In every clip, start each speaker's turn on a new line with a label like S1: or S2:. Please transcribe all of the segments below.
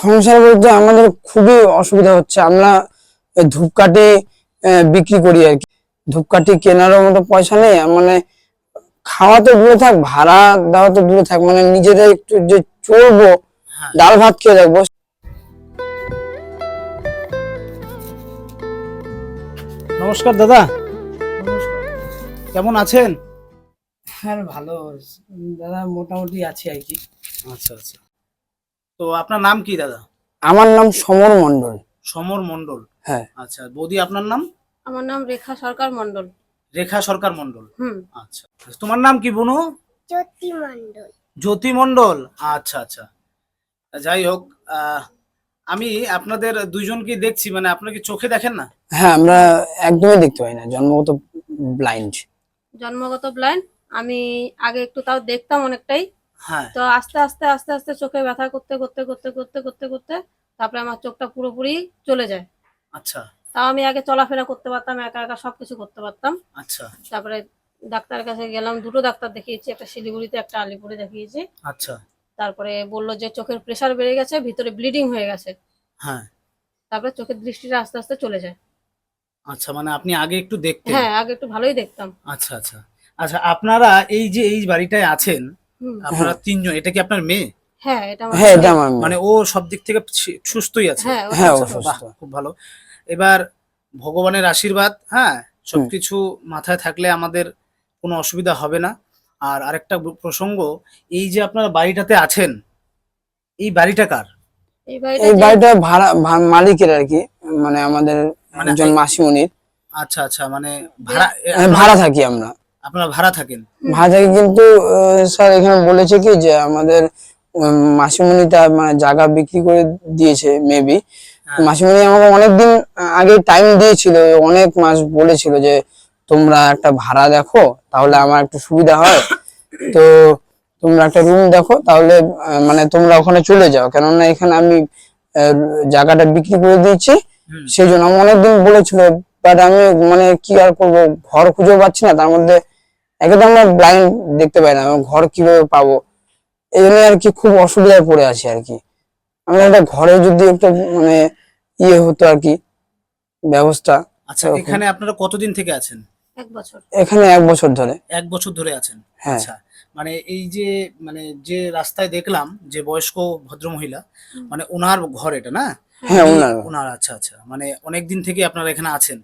S1: সংসার বলতে আমাদের খুবই অসুবিধা হচ্ছে। আমরা ধূপকাঠি বিক্রি করি আর কি। ধূপকাঠি কেনারও মতো পয়সা নেই মানে খাওয়া তো দূরে থাক ভাড়া দেওয়া তো দূরে থাক মানে নিজেদের একটু যে চলবো
S2: হ্যাঁ।
S1: ডাল ভাত খেয়ে থাকব
S2: নমস্কার দাদা। কেমন আছেন?
S1: হ্যাঁ ভালো। দাদা মোটামুটি আছি আর কি।
S2: আচ্ছা আচ্ছা। তো আপনার নাম কি দাদা?
S1: আমার নাম সমর মন্ডল
S2: সমর মন্ডল
S1: হ্যাঁ।
S2: আচ্ছা বৌদি আপনার নাম?
S3: আমার নাম রেখা সরকার মন্ডল
S2: রেখা সরকার মণ্ডল।
S3: হুম।
S2: আচ্ছা তোমার নাম কি বুনু?
S4: জ্যোতি মন্ডল
S2: জ্যোতি মণ্ডল। আচ্ছা আচ্ছা। যাই হোক আহ, আমি আপনাদের দুইজনকে দেখছি মানে আপনার কি চোখে দেখেন না?
S1: হ্যাঁ আমরা একদমই দেখতে পাই না জন্মগত ব্লাইন্ড
S3: জন্মগত ব্লাইন্ড আমি আগে একটু তাও দেখতাম অনেকটাই। তো আস্তে আস্তে আস্তে আস্তে চোখে ব্যথা করতে করতে করতে করতে করতে করতে তারপরে আমার চোখটা পুরোপুরি চলে যায়।
S2: আচ্ছা।
S3: তাও আমি আগে চলাফেরা করতে পারতাম একা একা সবকিছু করতে পারতাম।
S2: আচ্ছা।
S3: তারপরে ডাক্তারের কাছে গেলাম দুটো ডাক্তার দেখিয়েছি একটা শিলিগুড়িতে একটা আলিপুরে দেখিয়েছি।
S2: আচ্ছা।
S3: তারপরে বলল যে চোখের প্রেশার বেড়ে গেছে ভিতরে ব্লিডিং হয়ে গেছে।
S2: হ্যাঁ।
S3: তারপরে চোখের দৃষ্টিটা আস্তে আস্তে চলে যায়।
S2: আচ্ছা মানে আপনি আগে একটু দেখতেন?
S3: হ্যাঁ আগে একটু ভালোই দেখতাম।
S2: আচ্ছা আচ্ছা। আচ্ছা আপনারা এই যে এই বাড়িটায় আছেন আপনারা তিনজন এটা কি আপনার মেয়ে?
S3: হ্যাঁ এটা আমার
S1: হ্যাঁ এটা আমার
S2: মানে ও সব দিক থেকে সুস্থই আছে।
S3: হ্যাঁ ও
S1: হ্যাঁ,
S2: খুব ভালো। এবার ভগবানের আশীর্বাদ হ্যাঁ সবকিছু মাথায় থাকলে আমাদের কোনো অসুবিধা হবে না। আর আরেকটা প্রসঙ্গ এই যে আপনারা বাড়িটাতে আছেন এই বাড়িটা কার?
S3: এই বাড়িটা
S1: ভাড়া মালিকের আর কি মানে আমাদের
S2: মানে
S1: একজন মাসিমণির।
S2: আচ্ছা আচ্ছা মানে ভাড়া
S1: হ্যাঁ, ভাড়া থাকি আমরা।
S2: আপনারা ভাড়া থাকেন?
S1: ভাড়া থাকি কিন্তু স্যার এখানে বলেছে কি যে আমাদের মাসিমণিটা মানে জায়গা বিক্রি করে দিয়েছে মেবি
S2: হ্যাঁ।
S1: মাসিমণি আমাকে অনেকদিন আগে টাইম দিয়েছিল অনেক মাস বলেছিল যে তোমরা একটা ভাড়া দেখো তাহলে আমার একটু সুবিধা হয়। তো তোমরা একটা রুম দেখো তাহলে মানে তোমরা ওখানে চলে যাও। কেননা এখানে আমি জায়গাটা বিক্রি করে দিয়েছি সেই জন্য আমি অনেকদিন বলেছিল বাট আমি মানে কি আর করব? ঘর খুঁজে পাচ্ছি না। তার মধ্যে একদম আমরা ব্লাইন্ড দেখতে পাই না আমি ঘর কীভাবে পাবো? এই জন্য আর কি খুব অসুবিধায় পড়ে আছি আর কি। আমি একটা ঘরে যদি একটা মানে ইয়ে হতো আর কি ব্যবস্থা
S2: আচ্ছা এখানে আপনারা কতদিন থেকে আছেন?
S3: এক বছর।
S1: এখানে এক বছর ধরে।
S2: এক বছর ধরে আছেন?
S1: হ্যাঁ।
S2: আচ্ছা মানে এই যে মানে যে রাস্তায় দেখলাম যে বয়স্ক ভদ্রমহিলা
S3: হুম।
S2: মানে ওনার ঘর এটা না?
S1: হ্যাঁ ওনার
S2: ওনার আচ্ছা আচ্ছা মানে অনেক দিন থেকে আপনারা এখানে আছেন।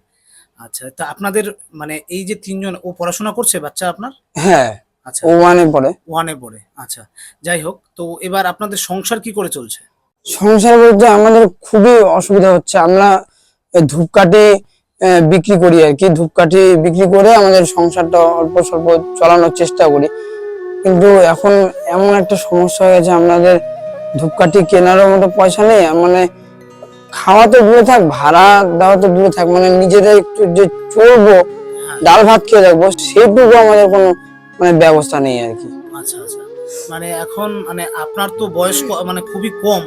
S2: আচ্ছা তা আপনাদের মানে এই যে তিনজন ও পড়াশোনা করছে বাচ্চা আপনার?
S1: হ্যাঁ
S2: আচ্ছা।
S1: ও ওয়ানে পড়ে।
S2: ওয়ানে পড়ে আচ্ছা। যাই হোক তো এবার আপনাদের সংসার কি করে চলছে?
S1: সংসার বলতে আমাদের খুবই অসুবিধা হচ্ছে। আমরা ধূপকাঠি বিক্রি করি আর কি। ধূপকাঠি বিক্রি করে আমাদের সংসারটা অল্প স্বল্প চালানোর চেষ্টা করি। কিন্তু এখন এমন একটা সমস্যা হয়ে গেছে আমাদের ধূপকাঠি কেনারও মতো পয়সা নেই। মানে খাওয়া তো দূরে থাক ভাড়া দেওয়া তো দূরে থাক মানে নিজেদের একটু যে চলবো
S2: হ্যাঁ।
S1: ডাল ভাত খেয়ে থাকব সেটুকু আমাদের কোনো মানে ব্যবস্থা নেই আর কি।
S2: আচ্ছা আচ্ছা। মানে এখন মানে আপনার তো বয়স মানে খুবই কম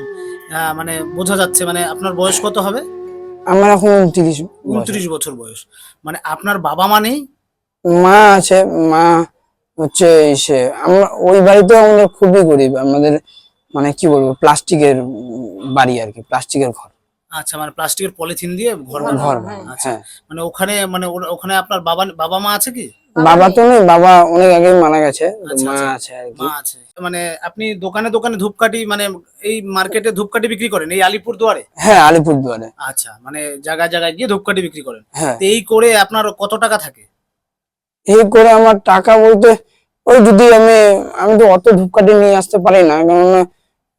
S2: মানে বোঝা যাচ্ছে মানে আপনার বয়স কত হবে?
S1: আমার এখন উনত্রিশ
S2: উনত্রিশ বছর বয়স। মানে আপনার বাবা মা নেই?
S1: মা আছে মা হচ্ছে সে আমরা ওই বাড়িতেও আমাদের খুবই গরিব আমাদের মানে কি বলব প্লাস্টিকের বাড়ি আর কি প্লাস্টিকের ঘর।
S2: আচ্ছা মানে প্লাস্টিকের পলিথিন দিয়ে ঘর।
S1: ঘর।
S2: আচ্ছা
S1: হ্যাঁ।
S2: মানে ওখানে মানে ওখানে আপনার বাবা বাবা মা আছে কি?
S1: বাবা তো নেই বাবা অনেক আগে মারা গেছে
S2: আচ্ছা,
S1: মা
S2: আচ্ছা।
S1: আছে আর কি।
S2: মা আছে। মানে আপনি দোকানে দোকানে ধূপকাঠি মানে এই মার্কেটে ধূপকাঠি বিক্রি করেন এই আলিপুর দুয়ারে
S1: হ্যাঁ আলিপুরদুয়ারে।
S2: আচ্ছা মানে জায়গায় জায়গায় গিয়ে ধূপকাঠি বিক্রি করেন।
S1: হ্যাঁ।
S2: তো এই করে আপনার কত টাকা থাকে?
S1: এই করে আমার টাকা বলতে ওই যদি আমি আমি তো অত ধূপকাঠি নিয়ে আসতে পারি না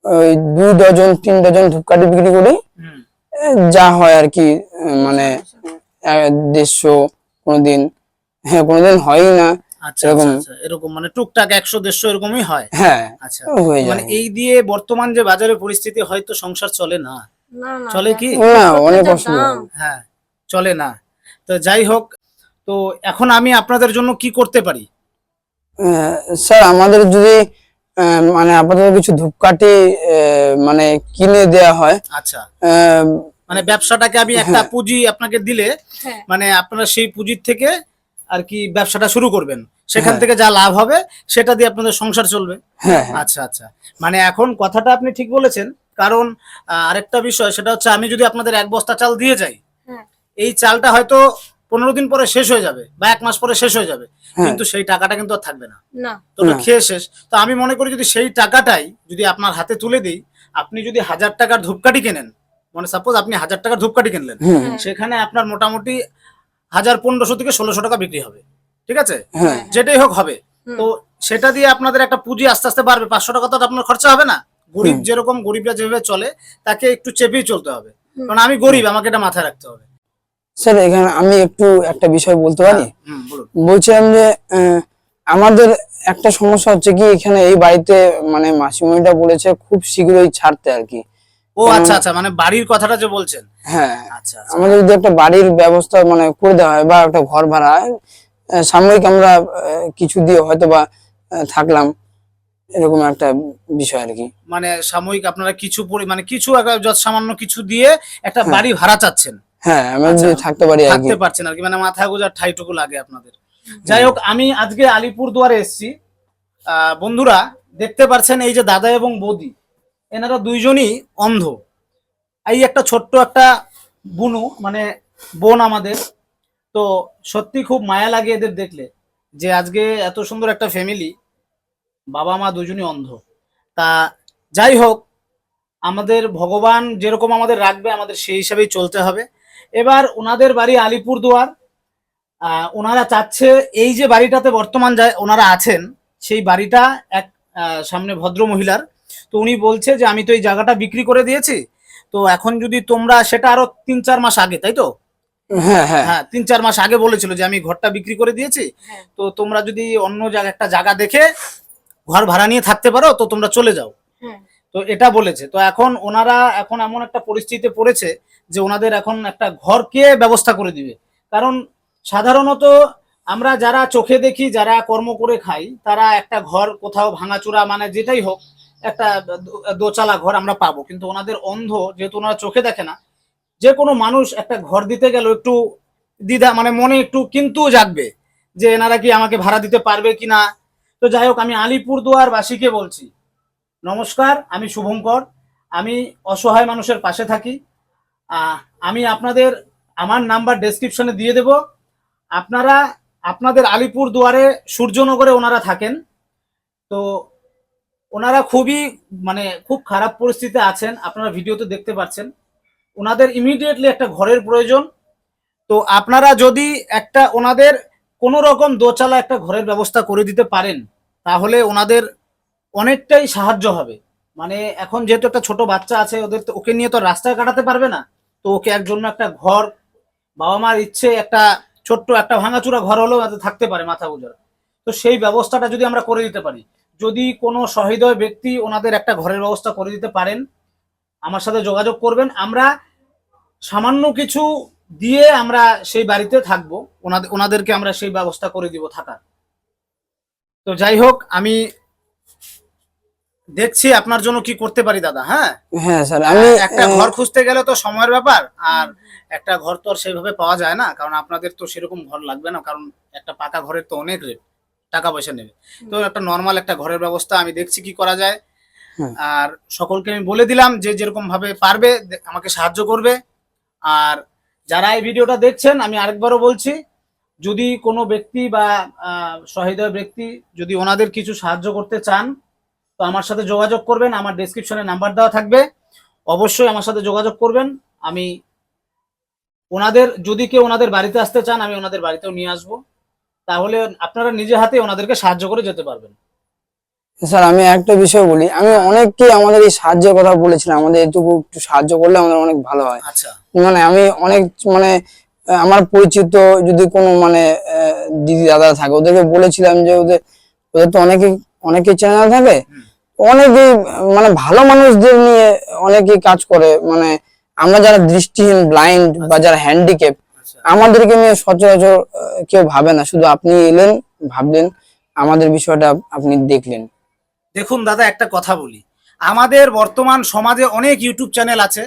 S1: ওই দুই ডজন তিন ডজন ধূপকাঠি বিক্রি করি।
S2: হুম।
S1: যা হয় আর কি মানে দেড়শো কোনোদিন হ্যাঁ কোনোদিন হয়ই না
S2: আচ্ছা
S1: এরকম।
S2: আচ্ছা, আচ্ছা এরকম মানে টুকটাক একশো দেড়শো এরকমই হয়?
S1: হ্যাঁ
S2: আচ্ছা মানে এই দিয়ে বর্তমান যে বাজারের পরিস্থিতি হয়তো সংসার চলে না?
S3: না না
S2: চলে কি?
S1: না অনেক অসুবিধা।
S2: হ্যাঁ চলে না। তো যাই হোক তো এখন আমি আপনাদের জন্য কি করতে পারি?
S1: আহ, স্যার আমাদের যদি মানে আপাতত কিছু ধূপকাঠি আহ, মানে কিনে দেয়া হয়।
S2: আচ্ছা।
S1: আহ,
S2: মানে ব্যবসাটাকে আমি একটা
S1: হ্যাঁ।
S2: পুঁজি আপনাকে দিলে
S3: হ্যাঁ।
S2: মানে আপনারা সেই পুঁজির থেকে আর কি ব্যবসাটা শুরু করবেন। সেখান
S1: হ্যাঁ।
S2: থেকে যা লাভ হবে সেটা দিয়ে আপনাদের সংসার চলবে। আচ্ছা আচ্ছা। মানে এখন কথাটা আপনি ঠিক বলেছেন কারণ আরেকটা বিষয় সেটা হচ্ছে আমি যদি আপনাদের এক বস্তা চাল দিয়ে যাই এই চালটা হয়তো পনেরো দিন পরে শেষ হয়ে যাবে বা এক মাস পরে শেষ হয়ে যাবে
S1: হ্যাঁ।
S2: কিন্তু সেই টাকাটা কিন্তু আর থাকবে না।
S3: না।
S2: তো ওটা খেয়ে শেষ। তো আমি মনে করি যদি সেই টাকাটাই যদি আপনার হাতে তুলে দিই আপনি যদি হাজার টাকার ধূপকাঠি কেনেন মানে সাপোজ আপনি হাজার টাকার ধূপকাঠি কিনলেন
S3: হ্যাঁ।
S2: সেখানে আপনার মোটামুটি হাজার পনেরোশো থেকে ষোলোশো টাকা বিক্রি হবে। ঠিক আছে?
S1: হ্যাঁ।
S2: যেটাই হোক হবে। তো সেটা দিয়ে আপনাদের একটা পুঁজি আস্তে আস্তে বাড়বে। পাঁচশো টাকা তো আপনার খরচা হবে না। গরিব যেরকম গরিবরা যেভাবে চলে তাকে একটু চেপেই চলতে হবে। কারণ আমি গরিব আমাকে এটা মাথায় রাখতে হবে।
S1: স্যার এখানে আমি একটু একটা বিষয় বলতে পারি?
S2: হুম বলুন।
S1: বলছিলাম যে আমাদের একটা সমস্যা হচ্ছে কি এখানে এই বাড়িতে মানে মাসিমণিটা বলেছে খুব শীঘ্রই ছাড়তে আর কি।
S2: ও আচ্ছা আচ্ছা মানে বাড়ির কথাটা যে বলছেন।
S1: হ্যাঁ
S2: আচ্ছা আচ্ছা।
S1: আমাদের যদি একটা বাড়ির ব্যবস্থা মানে করে দেওয়া হয় বা একটা ঘর ভাড়া সাময়িক আমরা কিছু দিয়ে হয়তো বা থাকলাম এরকম একটা বিষয় আর কি।
S2: মানে সাময়িক আপনারা কিছু মানে কিছু একটা সামান্য কিছু দিয়ে একটা
S1: হ্যাঁ।
S2: বাড়ি ভাড়া চাচ্ছেন।
S1: হ্যাঁ আমরা
S2: আচ্ছা,
S1: যদি থাকতে পারি
S2: থাকতে পারছেন আর কি মানে মাথা গোজার ঠাইটুকু লাগে আপনাদের। যাই হোক আমি আজকে আলিপুর দুয়ারে এসেছি বন্ধুরা দেখতে পাচ্ছেন এই যে দাদা এবং বৌদি এনারা দুইজনই অন্ধ। এই একটা ছোট্ট একটা বুনু মানে বোন আমাদের। তো সত্যি খুব মায়া লাগে এদের দেখলে যে আজকে এত সুন্দর একটা ফ্যামিলি বাবা মা দুজনই অন্ধ। তা যাই হোক আমাদের ভগবান যেরকম আমাদের রাখবে আমাদের সেই হিসাবেই চলতে হবে। এবার ওনাদের বাড়ি আলিপুর দুয়ার আহ, ওনারা চাচ্ছে এই যে বাড়িটাতে বর্তমান যায় ওনারা আছেন সেই বাড়িটা এক সামনে ভদ্র মহিলার। তো উনি বলছে যে আমি তো এই জায়গাটা বিক্রি করে দিয়েছি। তো এখন যদি তোমরা সেটা আরও তিন চার মাস আগে তাই তো?
S1: হ্যাঁ হ্যাঁ।
S2: হ্যাঁ তিন চার মাস আগে বলেছিল যে আমি ঘরটা বিক্রি করে দিয়েছি।
S3: হ্যাঁ।
S2: তো তোমরা যদি অন্য জায়গা একটা জায়গা দেখে ঘর ভাড়া নিয়ে থাকতে পারো তো তোমরা চলে যাও।
S3: হ্যাঁ।
S2: তো এটা বলেছে। তো এখন ওনারা এখন এমন একটা পরিস্থিতিতে পড়েছে যে ওনাদের এখন একটা ঘর কে ব্যবস্থা করে দিবে। কারণ সাধারণত আমরা যারা চোখে দেখি, যারা কর্ম করে খাই, তারা একটা ঘর কোথাও ভাঙাচোরা মানে যেটাই হোক, একটা দোচালা ঘর আমরা পাবো। কিন্তু ওনাদের অন্ধ, যেহেতু ওনারা চোখে দেখে না, যে কোনো মানুষ একটা ঘর দিতে গেল একটু দ্বিধা মানে মনে একটু কিন্তু জাগবে যে এনারা কি আমাকে ভাড়া দিতে পারবে কি না তো যাই হোক, আমি আলিপুরদুয়ার বাসীকে বলছি, নমস্কার, আমি শুভঙ্কর, আমি অসহায় মানুষের পাশে থাকি আমি আপনাদের, আমার নাম্বার ডেসক্রিপশনে দিয়ে দেব। আপনারা, আপনাদের আলিপুর দুয়ারে সূর্যনগরে ওনারা থাকেন। তো ওনারা খুবই মানে খুব খারাপ পরিস্থিতিতে আছেন। আপনারা ভিডিওতে দেখতে পাচ্ছেন। ওনাদের ইমিডিয়েটলি একটা ঘরের প্রয়োজন। তো আপনারা যদি একটা, ওনাদের কোনো রকম দোচালা একটা ঘরের ব্যবস্থা করে দিতে পারেন, তাহলে ওনাদের অনেকটাই সাহায্য হবে। মানে এখন যেহেতু একটা ছোট বাচ্চা আছে, ওদের তো ওকে নিয়ে তো রাস্তায় কাটাতে পারবে না। তো ওকে এক জন্য একটা ঘর বাবা মার ইচ্ছে একটা ছোট্ট একটা ভাঙাচুরা ঘর হলেও যাতে থাকতে পারে মাথা গুজার। তো সেই ব্যবস্থাটা যদি আমরা করে দিতে পারি, যদি কোনো সহৃদয় ব্যক্তি ওনাদের একটা ঘরের ব্যবস্থা করে দিতে পারেন, আমার সাথে যোগাযোগ করবেন, আমরা সামান্য কিছু দিয়ে আমরা সেই বাড়িতে থাকব ওনাদের ওনাদেরকে আমরা সেই ব্যবস্থা করে দিব থাকার। তো যাই হোক, আমি দেখছি আপনার জন্য কি করতে পারি দাদা হ্যাঁ?
S1: হ্যাঁ স্যার আমি
S2: একটা ঘর খুঁজতে গেলে তো সময়ের ব্যাপার আর একটা ঘর তো আর সেইভাবে পাওয়া যায় না কারণ আপনাদের তো সেরকম ঘর লাগবে না কারণ একটা পাকা ঘরের তো অনেক রেট টাকা পয়সা নেবে। তো একটা নর্মাল একটা ঘরের ব্যবস্থা আমি দেখছি কি করা যায়। আর সকলকে আমি বলে দিলাম যে যেরকম ভাবে পারবে আমাকে সাহায্য করবে। আর যারা এই ভিডিওটা দেখছেন আমি আরেকবারও বলছি যদি কোনো ব্যক্তি বা সহৃদয় ব্যক্তি যদি ওনাদের কিছু সাহায্য করতে চান তো আমার সাথে যোগাযোগ করবেন আমার ডেসক্রিপশনে নাম্বার দেওয়া থাকবে। অবশ্যই আমার সাথে যোগাযোগ করবেন। আমি ওনাদের যদি কেউ ওনাদের বাড়িতে আসতে চান আমি ওনাদের বাড়িতেও নিয়ে আসব। তাহলে আপনারা নিজে হাতে ওনাদেরকে সাহায্য করে যেতে পারবেন।
S1: স্যার আমি একটা বিষয় বলি। আমি অনেককে আমাদের এই সাহায্যের কথা বলেছিলাম। আমাদের এটুকু একটু সাহায্য করলে আমাদের অনেক ভালো হয়।
S2: আচ্ছা।
S1: মানে আমি অনেক মানে আমার পরিচিত যদি কোনো মানে দিদি দাদা থাকে ওদেরকে বলেছিলাম যে ওদের ওদের তো অনেকে অনেকে চ্যানেল থাকে। অনেকেই মানে ভালো মানুষদের নিয়ে অনেকেই কাজ করে মানে আমরা যারা দৃষ্টিহীন ব্লাইন্ড বা যারা হ্যান্ডিক্যাপ
S2: আচ্ছা।
S1: আমাদেরকে নিয়ে সচরাচর কেউ ভাবে না। শুধু আপনি এলেন ভাবলেন আমাদের বিষয়টা আপনি দেখলেন।
S2: দেখুন দাদা একটা কথা বলি। আমাদের বর্তমান সমাজে অনেক ইউটিউব চ্যানেল আছে।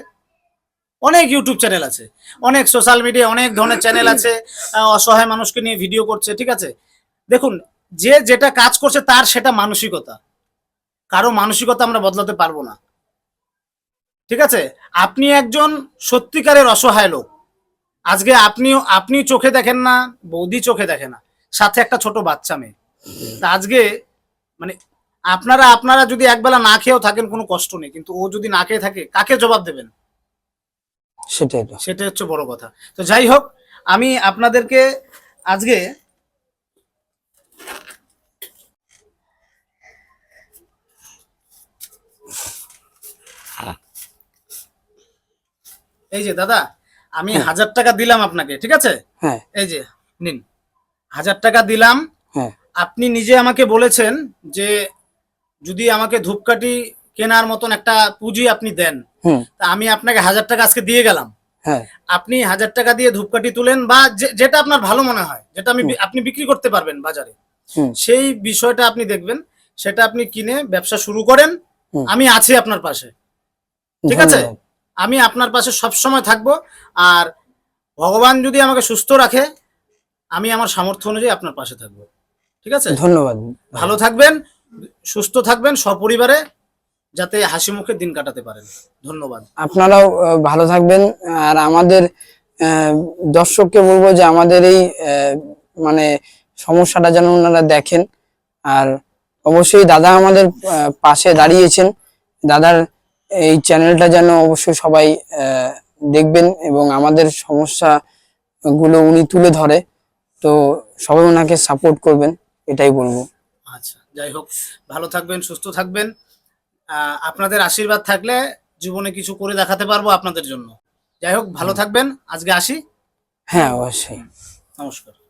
S2: অনেক ইউটিউব চ্যানেল আছে। অনেক সোশ্যাল মিডিয়া অনেক ধরনের চ্যানেল আছে অসহায় মানুষকে নিয়ে ভিডিও করছে ঠিক আছে? দেখুন যে যেটা কাজ করছে তার সেটা মানসিকতা। কারও মানসিকতা আমরা বদলাতে পারব না। ঠিক আছে? আপনি একজন সত্যিকারের অসহায় লোক। আজকে আপনিও আপনি চোখে দেখেন না বৌদি চোখে দেখে না। সাথে একটা ছোট বাচ্চা মেয়ে। তা আজকে মানে আপনারা আপনারা যদি একবেলা না খেয়েও থাকেন কোনো কষ্ট নেই। কিন্তু ও যদি না খেয়ে থাকে কাকে জবাব দেবেন?
S1: সেটাই
S2: সেটা হচ্ছে বড় কথা। তো যাই হোক আমি আপনাদেরকে আজকে এই যে দাদা আমি হাজার টাকা দিলাম আপনাকে ঠিক আছে?
S1: হ্যাঁ।
S2: এই যে নিন। হাজার টাকা দিলাম।
S1: হ্যাঁ।
S2: আপনি নিজে আমাকে বলেছেন যে যদি আমাকে ধূপকাঠি কেনার মতন একটা পুঁজি আপনি দেন তা আমি আপনাকে হাজার টাকা আজকে দিয়ে গেলাম।
S1: হ্যাঁ।
S2: আপনি হাজার টাকা দিয়ে ধূপকাঠি তুলেন বা যেটা আপনার ভালো মনে হয় যেটা আমি আপনি বিক্রি করতে পারবেন বাজারে সেই বিষয়টা আপনি দেখবেন সেটা আপনি কিনে ব্যবসা শুরু করেন আমি আছি আপনার পাশে। ঠিক আছে। আমি আপনার পাশে সব সময় থাকব। আর ভগবান যদি আমাকে সুস্থ রাখে আমি আমার সামর্থ্য অনুযায়ী আপনার পাশে থাকব। ঠিক আছে?
S1: ধন্যবাদ।
S2: ভালো থাকবেন সুস্থ থাকবেন সপরিবারে যাতে হাসি মুখে দিন কাটাতে পারেন। ধন্যবাদ।
S1: আপনারাও ভালো থাকবেন। আর আমাদের দর্শককে বলব যে আমাদের এই মানে সমস্যাটা যেন ওনারা দেখেন। আর অবশ্যই দাদা আমাদের পাশে দাঁড়িয়েছেন। দাদার এই চ্যানেলটা যেন অবশ্যই সবাই দেখবেন এবং আমাদের সমস্যা গুলো উনি তুলে ধরে। তো সবাই ওনাকে সাপোর্ট করবেন এটাই বলব।
S2: আচ্ছা যাই হোক ভালো থাকবেন সুস্থ থাকবেন। আপনাদের আশীর্বাদ থাকলে জীবনে কিছু করে দেখাতে পারব আপনাদের জন্য। যাই হোক ভালো থাকবেন আজকে আসি।
S1: হ্যাঁ অবশ্যই।
S2: নমস্কার।